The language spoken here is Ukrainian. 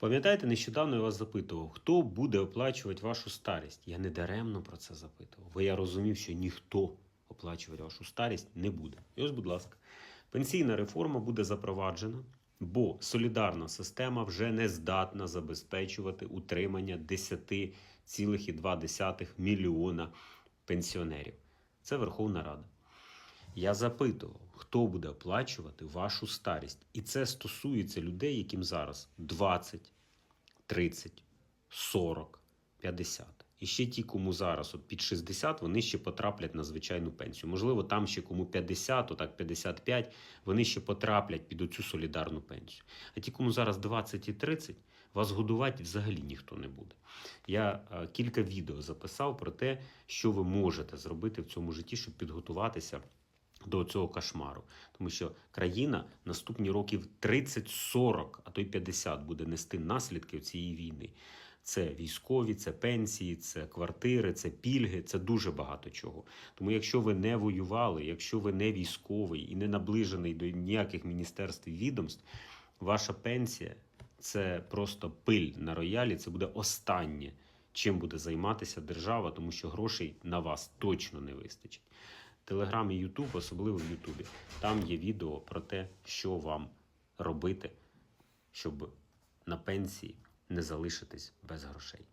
Пам'ятаєте, нещодавно я вас запитував, хто буде оплачувати вашу старість? Я не даремно про це запитував, бо я розумів, що ніхто оплачувати вашу старість не буде. І ось, будь ласка, пенсійна реформа буде запроваджена, бо солідарна система вже не здатна забезпечувати утримання 10,2 мільйона пенсіонерів. Це Верховна Рада. Я запитував, хто буде оплачувати вашу старість. І це стосується людей, яким зараз 20, 30, 40, 50. І ще ті, кому зараз от під 60, вони ще потраплять на звичайну пенсію. Можливо, там ще кому 50, отак 55, вони ще потраплять під оцю солідарну пенсію. А ті, кому зараз 20 і 30, вас годувати взагалі ніхто не буде. Я е, кілька відео записав про те, що ви можете зробити в цьому житті, щоб підготуватися до цього кошмару. Тому що країна наступні років 30-40, а то й 50 буде нести наслідки цієї війни. Це військові, це пенсії, це квартири, це пільги, це дуже багато чого. Тому, якщо ви не воювали, якщо ви не військовий і не наближений до ніяких міністерств і відомств, ваша пенсія це просто пиль на роялі, це буде останнє, чим буде займатися держава, тому що грошей на вас точно не вистачить. Телеграм і Ютуб, особливо в Ютубі, там є відео про те, що вам робити, щоб на пенсії не залишитись без грошей.